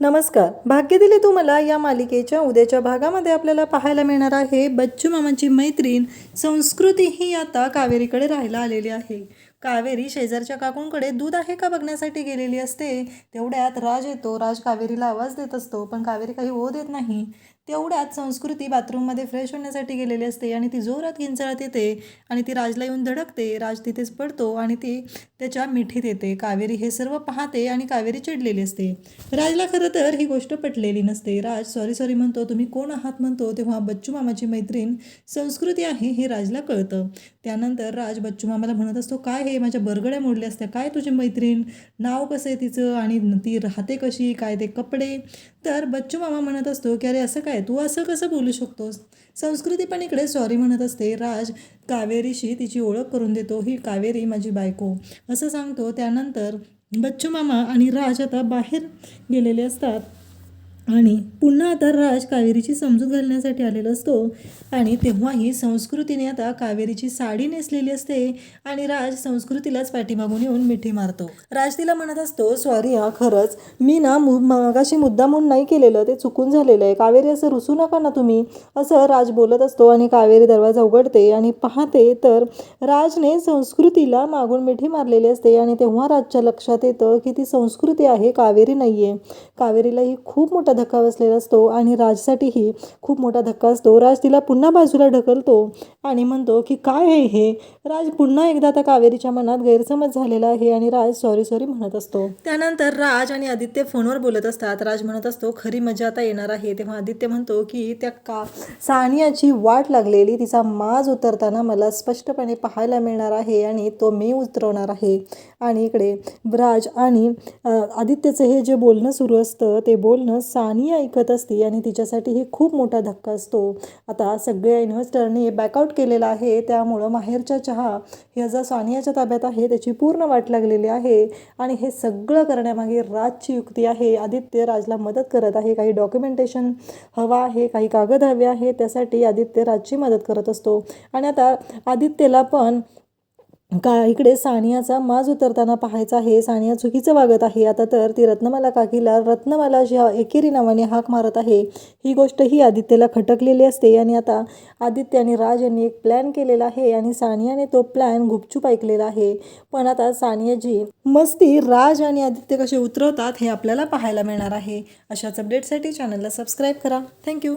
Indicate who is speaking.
Speaker 1: नमस्कार. भाग्य दिले तू मला या मालिकेच्या उद्याच्या भागामध्ये आपल्याला पाहायला मिळणार आहे बच्चू मामांची मैत्रीण संस्कृती ही आता कावेरीकडे राहायला आलेली आहे. कावेरी शेजारच्या काकूंकडे दूध आहे का बघण्यासाठी गेलेली असते? तेवढ्यात राज येतो राज कावेरीला आवाज देत असतो पण कावेरी काही ओ देत नाही. तेवढ्यात संस्कृती बाथरूममध्ये फ्रेश होण्यासाठी गेलेली असते आणि ती जोरात किंचाळत येते आणि ती राजला येऊन धडकते. राज तिथेच पडतो आणि ती त्याच्या मिठीत येते. कावेरी हे सर्व पाहते आणि कावेरी चिडलेली असते. राजला खरं तर ही गोष्ट पटलेली नसते. राज सॉरी सॉरी म्हणतो. तुम्ही कोण आहात? म्हणतो. तेव्हा बच्चू मामाची मैत्रीण संस्कृती आहे हे राजला कळतं. त्यानंतर राज बच्चू मामाला म्हणत असतो काय हे माझ्या बरगड्या मोडल्या असत्या? काय तुझी मैत्रीण? नाव कसं आहे तिचं? आणि ती राहते कशी? काय ते कपडे? तर बच्चू मामा म्हणत असतो की अरे असं काय? तू असं कसं बोलू शकतोस? संस्कृती पण इकडे सॉरी म्हणत असते. राज कावेरीशी तिची ओळख करून देतो. ही कावेरी माझी बायको. असं सांगतो. त्यानंतर बच्चू मामा आणि राज आता बाहेर गेलेले असतात. आणि पुन्हा आता राज कावेरीची समजूत घालण्यासाठी आलेला असतो आणि तेव्हाही संस्कृतीने आता कावेरीची साडी नेसलेली असते आणि राज संस्कृतीलाच पाठीमागून येऊन मिठी मारतो. राज तिला म्हणत असतो सॉरी हा खरंच. मी ना मु मुद्दा म्हणून नाही केलेलं ते चुकून झालेलं आहे. कावेरी असं रुसू नका ना तुम्ही. असं राज बोलत असतो आणि कावेरी दरवाजा उघडते आणि पाहते तर राजने संस्कृतीला मागून मिठी मारलेली असते आणि तेव्हा राजच्या लक्षात येतं की ती संस्कृती आहे कावेरी नाही आहे कावेरीलाही खूप मोठा धक्का बसलेला असतो आणि राजसाठीही खूप मोठा धक्का असतो. राज तिला पुन्हा बाजूला ढकलतो आणि म्हणतो की काय आहे हे? राज पुन्हा एकदा त्या कावेरीच्या मनात गैरसमज झालेला आहे आणि राज सॉरी सॉरी म्हणत असतो. त्यानंतर राज आणि आदित्य फोनवर बोलत असतात. राज म्हणत असतो खरी मजा आता येणार आहे. तेव्हा आदित्य म्हणतो की त्या का सानियाची वाट लागलेली तिचा माज उतरताना मला स्पष्टपणे पाहायला मिळणार आहे आणि तो मी उतरवणार आहे. आणि इकडे राज आणि आदित्यचं हे जे बोलणं सुरू असतं ते बोलणं सानिया ऐकत असते आणि तिच्यासाठी हे खूप मोठा धक्का असतो. आता सगळ्या इन्व्हेस्टरने बॅकआउट केलेला आहे. त्यामुळं माहेरच्या चहा ह्या ज्या सानियाच्या ताब्यात आहे त्याची पूर्ण वाट लागलेली आहे. आणि हे सगळं करण्यामागे राजची युक्ती आहे. आदित्य राजला मदत करत आहे. काही डॉक्युमेंटेशन हवा आहे काही कागद हवे आहे त्यासाठी आदित्य राजची मदत करत असतो. आणि आता आदित्यला पण का इकडे सानियाचा माज उतरताना पाहायचा आहे सानिया चुकीचं वागत आहे. आता तर ती रत्नमाला काकीला रत्नमाला अशी एकेरी नावाने हाक मारत आहे. ही गोष्ट ही आदित्यला खटकलेली असते आणि आता आदित्य आणि राज यांनी एक प्लॅन केलेला आहे आणि सानियाने तो प्लॅन गुपचूप ऐकलेला आहे. पण आता सानियाजी मस्ती राज आणि आदित्य कसे उतरवतात हे आपल्याला पाहायला मिळणार आहे. अशाच अपडेटसाठी चॅनलला सबस्क्राईब करा. थँक्यू